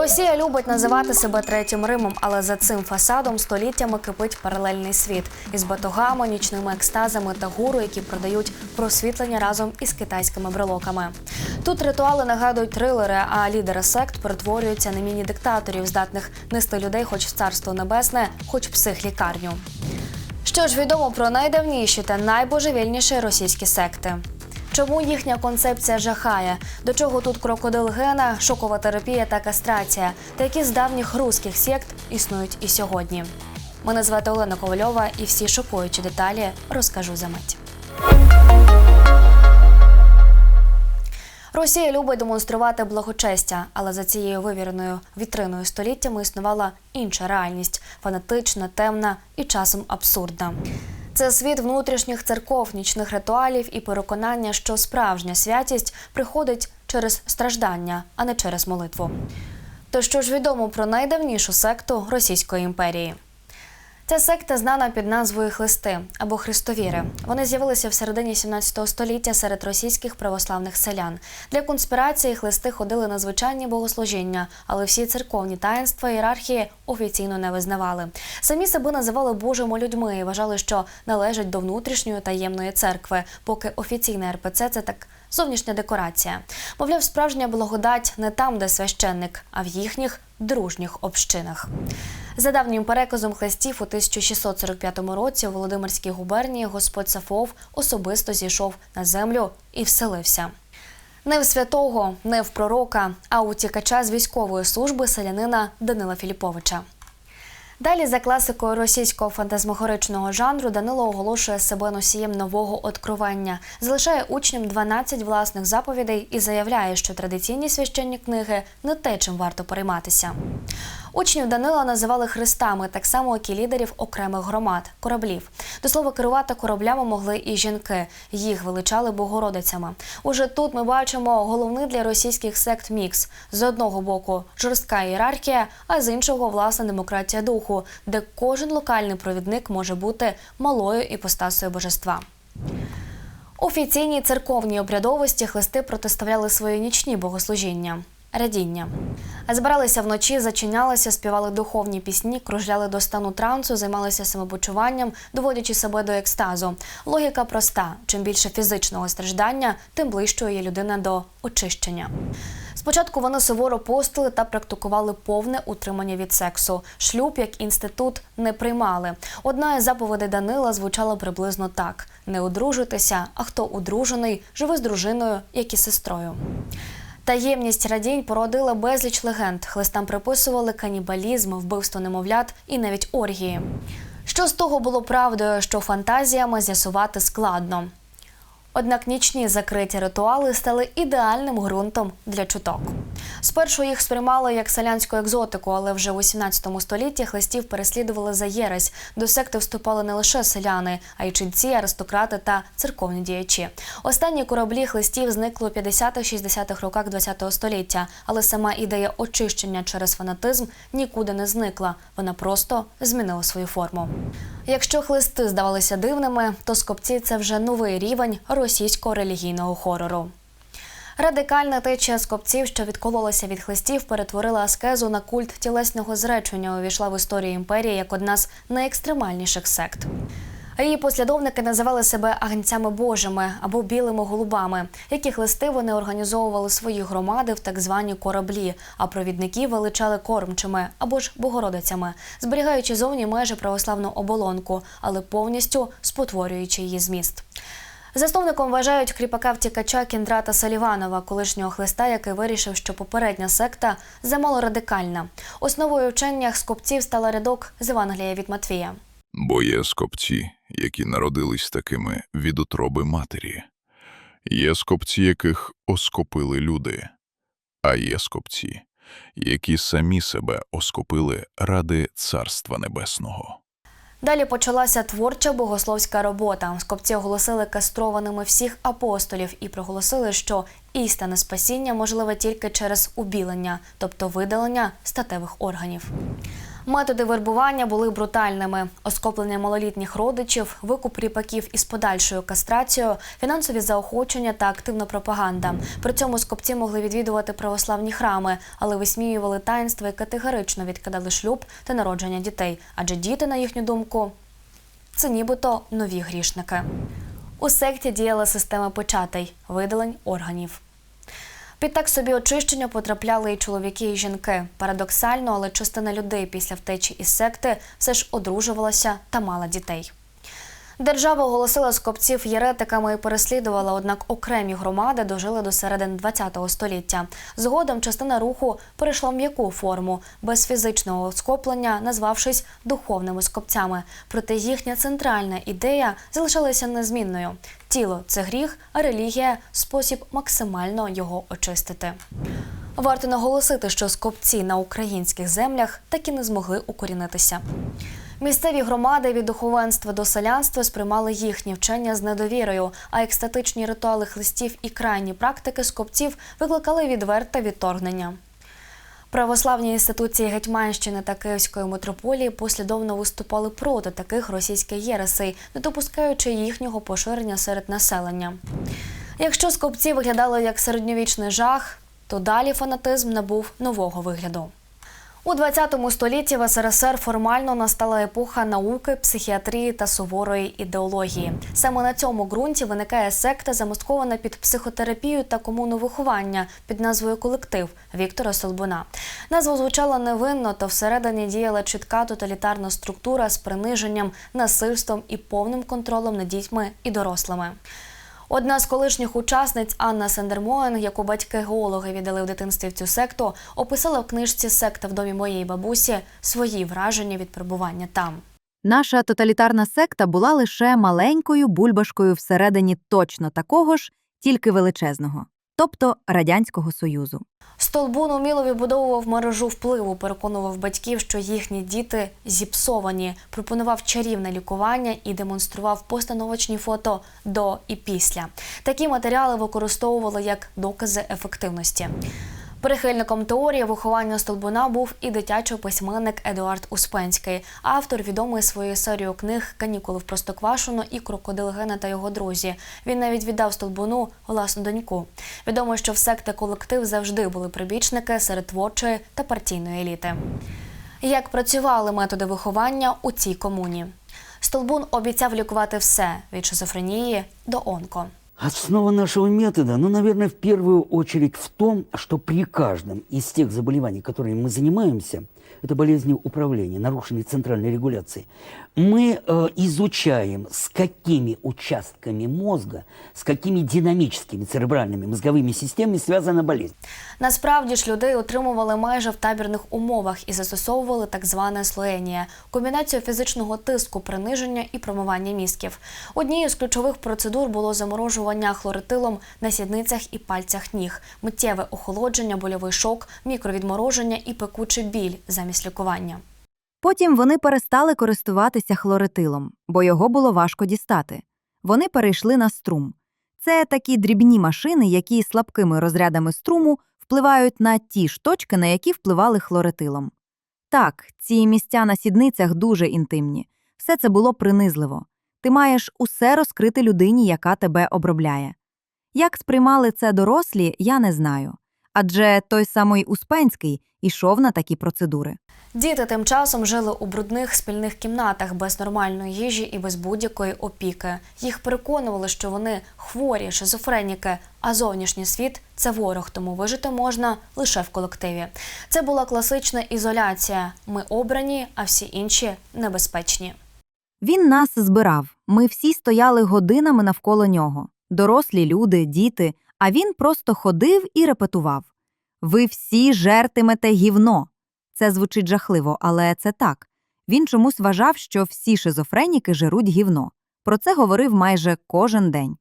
Росія любить називати себе третім Римом, але за цим фасадом століттями кипить паралельний світ із батогами, нічними екстазами та гуру, які продають просвітлення разом із китайськими брелоками. Тут ритуали нагадують трилери, а лідери сект перетворюються на міні-диктаторів, здатних нести людей, хоч в царство небесне, хоч в психлікарню. Що ж відомо про найдавніші та найбожевільніші російські секти? Чому їхня концепція жахає? До чого тут крокодил гена, шокова терапія та кастрація? Та які з давніх руських сект існують і сьогодні? Мене звати Олена Ковальова, і всі шокуючі деталі розкажу за мить. Росія любить демонструвати благочестя, але за цією вивіреною вітриною століттями існувала інша реальність фанатична, темна і часом абсурдна. Це світ внутрішніх церков, нічних ритуалів і переконання, що справжня святість приходить через страждання, а не через молитву. То що ж відомо про найдавнішу секту Російської імперії? Ця секта знана під назвою Хлисти або Христовіри. Вони з'явилися в середині 17 століття серед російських православних селян. Для конспірації хлисти ходили на звичайні богослужіння, але всі церковні таїнства ієрархії офіційно не визнавали. Самі себе називали божими людьми і вважали, що належать до внутрішньої таємної церкви, поки офіційне РПЦ це так зовнішня декорація. Мовляв, справжня благодать не там, де священник, а в їхніх дружніх общинах. За давнім переказом хлестів у 1645 році у Володимирській губернії господь Сафов особисто зійшов на землю і вселився. Не в святого, не в пророка, а у тікача з військової служби селянина Данила Філіповича. Далі за класикою російського фантазмогоричного жанру Данило оголошує себе носієм нового откровення, залишає учням 12 власних заповідей і заявляє, що традиційні священні книги не те, чим варто перейматися. Учнів Данила називали христами, так само як і лідерів окремих громад, кораблів. До слова, керувати кораблями могли і жінки. Їх величали богородицями. Уже тут ми бачимо головний для російських сект мікс: з одного боку жорстка ієрархія, а з іншого власна демократія духу, де кожен локальний провідник може бути малою іпостасою божества. Офіційній церковній обрядовості хлисти протиставляли свої нічні богослужіння. Радіння. Збиралися вночі, зачинялися, співали духовні пісні, кружляли до стану трансу, займалися самопочуванням, доводячи себе до екстазу. Логіка проста: чим більше фізичного страждання, тим ближчою є людина до очищення. Спочатку вони суворо постили та практикували повне утримання від сексу. Шлюб як інститут не приймали. Одна із заповідей Данила звучала приблизно так: не одружуйтеся, а хто одружений, живе з дружиною, як і сестрою. Таємність радінь породила безліч легенд. Хлистам приписували канібалізм, вбивство немовлят і навіть оргії. Що з того було правдою, що фантазіями з'ясувати складно. Однак нічні закриті ритуали стали ідеальним ґрунтом для чуток. Спершу їх сприймали як селянську екзотику, але вже у 17 столітті хлистів переслідували за єресь. До секти вступали не лише селяни, а й ченці, аристократи та церковні діячі. Останні кораблі хлистів зникли у 50-60-х роках ХХ століття, але сама ідея очищення через фанатизм нікуди не зникла. Вона просто змінила свою форму. Якщо хлисти здавалися дивними, то скопці це вже новий рівень російського релігійного хорору. Радикальна течія скопців, що відкололася від хлистів, перетворила аскезу на культ тілесного зречення, увійшла в історію імперії як одна з найекстремальніших сект. Її послідовники називали себе агнцями божими або білими голубами. Які хлисти вони організовували свої громади в так звані кораблі, а провідників величали кормчими або ж богородицями, зберігаючи зовні межі православну оболонку, але повністю спотворюючи її зміст. Засновником вважають кріпака втікача Кіндрата Саліванова, колишнього хлиста, який вирішив, що попередня секта замало радикальна. Основою вчення скопців стала рядок з Євангелія від Матвія. Бо є скопці, які народились такими від утроби матері. Є скопці, яких оскопили люди, а є скопці, які самі себе оскопили ради Царства Небесного. Далі почалася творча богословська робота. Скопці оголосили кастрованими всіх апостолів і проголосили, що істинне спасіння можливе тільки через убілення, тобто видалення статевих органів. Методи вербування були брутальними: оскоплення малолітніх родичів, викуп ріпаків із подальшою кастрацією, фінансові заохочення та активна пропаганда. При цьому скопці могли відвідувати православні храми, але висміювали таїнства і категорично відкидали шлюб та народження дітей. Адже діти, на їхню думку, це нібито нові грішники. У секті діяла система печатей, видалень органів. Під так собі очищення потрапляли і чоловіки, і жінки. Парадоксально, але частина людей після втечі із секти все ж одружувалася та мала дітей. Держава оголосила скопців єретиками і переслідувала, однак окремі громади дожили до середини ХХ століття. Згодом частина руху перейшла в м'яку форму, без фізичного скоплення, назвавшись духовними скопцями. Проте їхня центральна ідея залишалася незмінною. Тіло це гріх, а релігія спосіб максимально його очистити. Варто наголосити, що скопці на українських землях так і не змогли укорінитися. Місцеві громади від духовенства до селянства сприймали їхні вчення з недовірою, а екстатичні ритуали хлистів і крайні практики скопців викликали відверте відторгнення. Православні інституції Гетьманщини та Київської митрополії послідовно виступали проти таких російських єресей, не допускаючи їхнього поширення серед населення. Якщо скопці виглядали як середньовічний жах, то далі фанатизм набув нового вигляду. У 20 столітті в СРСР формально настала епоха науки, психіатрії та суворої ідеології. Саме на цьому ґрунті виникає секта, замаскована під психотерапію та комуну виховання під назвою Колектив Віктора Солбуна. Назва звучала невинно, та всередині діяла чітка тоталітарна структура з приниженням, насильством і повним контролем над дітьми і дорослими. Одна з колишніх учасниць Анна Сендермоен, яку батьки геологи віддали в дитинстві в цю секту, описала в книжці Секта в домі моєї бабусі свої враження від перебування там. Наша тоталітарна секта була лише маленькою бульбашкою всередині точно такого ж, тільки величезного, тобто Радянського Союзу. Столбун уміло вибудовував мережу впливу, переконував батьків, що їхні діти зіпсовані, пропонував чарівне лікування і демонстрував постановочні фото до і після. Такі матеріали використовували як докази ефективності. Прихильником теорії виховання столбуна був і дитячий письменник Едуард Успенський, автор відомий своєю серією книг Канікули в Простоквашино і Крокодил Гена та його друзі. Він навіть віддав столбуну власну доньку. Відомо, що в секти колектив завжди були прибічники серед творчої та партійної еліти. Як працювали методи виховання у цій комуні? Столбун обіцяв лікувати все від шизофренії до онко. Основа нашего метода, ну, наверное, в первую очередь в том, что при каждом из тех заболеваний, которыми мы занимаемся, это болезни управления, нарушенной центральной регуляции, мы э, изучаем, с какими участками мозга, с какими динамическими церебральными мозговыми системами связана болезнь. Насправді ж людей утримували майже в табірних умовах і застосовували так зване слоєння – комбінацію фізичного тиску, приниження і промивання мізків. Однією з ключових процедур було заморожування хлоретилом на сідницях і пальцях ніг, миттєве охолодження, больовий шок, мікровідмороження і пекучий біль замість лікування. Потім вони перестали користуватися хлоретилом, бо його було важко дістати. Вони перейшли на струм. Це такі дрібні машини, які слабкими розрядами струму впливають на ті ж точки, на які впливали хлоретилом. Так, ці місця на сідницях дуже інтимні. Все це було принизливо. Ти маєш усе розкрити людині, яка тебе обробляє. Як сприймали це дорослі, я не знаю. Адже той самий Успенський ішов на такі процедури. Діти тим часом жили у брудних спільних кімнатах без нормальної їжі і без будь-якої опіки. Їх переконували, що вони хворі, шизофреніки, а зовнішній світ це ворог, тому вижити можна лише в колективі. Це була класична ізоляція. Ми обрані, а всі інші небезпечні. Він нас збирав. Ми всі стояли годинами навколо нього. Дорослі люди, діти, а він просто ходив і репетував. Ви всі жертимете гівно. Це звучить жахливо, але це так. Він чомусь вважав, що всі шизофреніки жируть гівно. Про це говорив майже кожен день.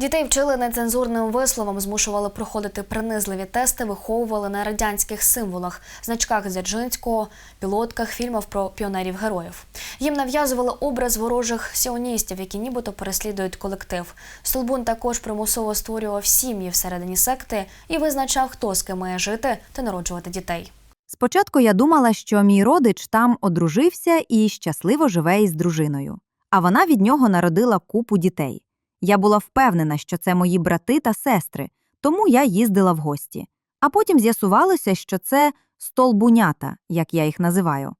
Дітей вчили нецензурним висловом, змушували проходити принизливі тести, виховували на радянських символах, значках Дзержинського, пілотках, фільмах про піонерів-героїв. Їм нав'язували образ ворожих сіоністів, які нібито переслідують колектив. Столбун також примусово створював сім'ї всередині секти і визначав, хто з ким має жити та народжувати дітей. Спочатку я думала, що мій родич там одружився і щасливо живе із дружиною, а вона від нього народила купу дітей. Я була впевнена, що це мої брати та сестри, тому я їздила в гості. А потім з'ясувалося, що це столбунята, як я їх називаю.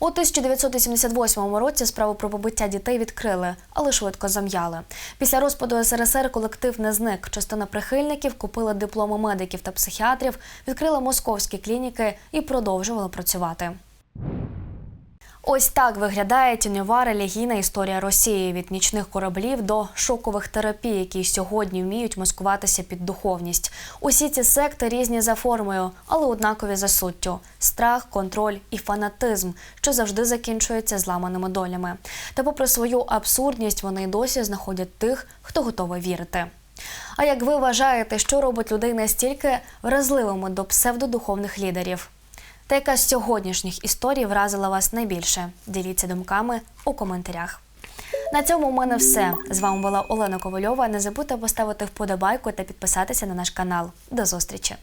У 1988 році справу про побиття дітей відкрили, але швидко зам'яли. Після розпаду СРСР колектив не зник. Частина прихильників купила дипломи медиків та психіатрів, відкрила московські клініки і продовжувала працювати. Ось так виглядає тіньова релігійна історія Росії від нічних кораблів до шокових терапій, які сьогодні вміють маскуватися під духовність. Усі ці секти різні за формою, але однакові за суттю: страх, контроль і фанатизм, що завжди закінчується зламаними долями. Та, попри свою абсурдність, вони й досі знаходять тих, хто готовий вірити. А як ви вважаєте, що робить людей настільки вразливими до псевдодуховних лідерів? Та яка з сьогоднішніх історій вразила вас найбільше? Діліться думками у коментарях. На цьому у мене все. З вами була Олена Ковальова. Не забудьте поставити вподобайку та підписатися на наш канал. До зустрічі!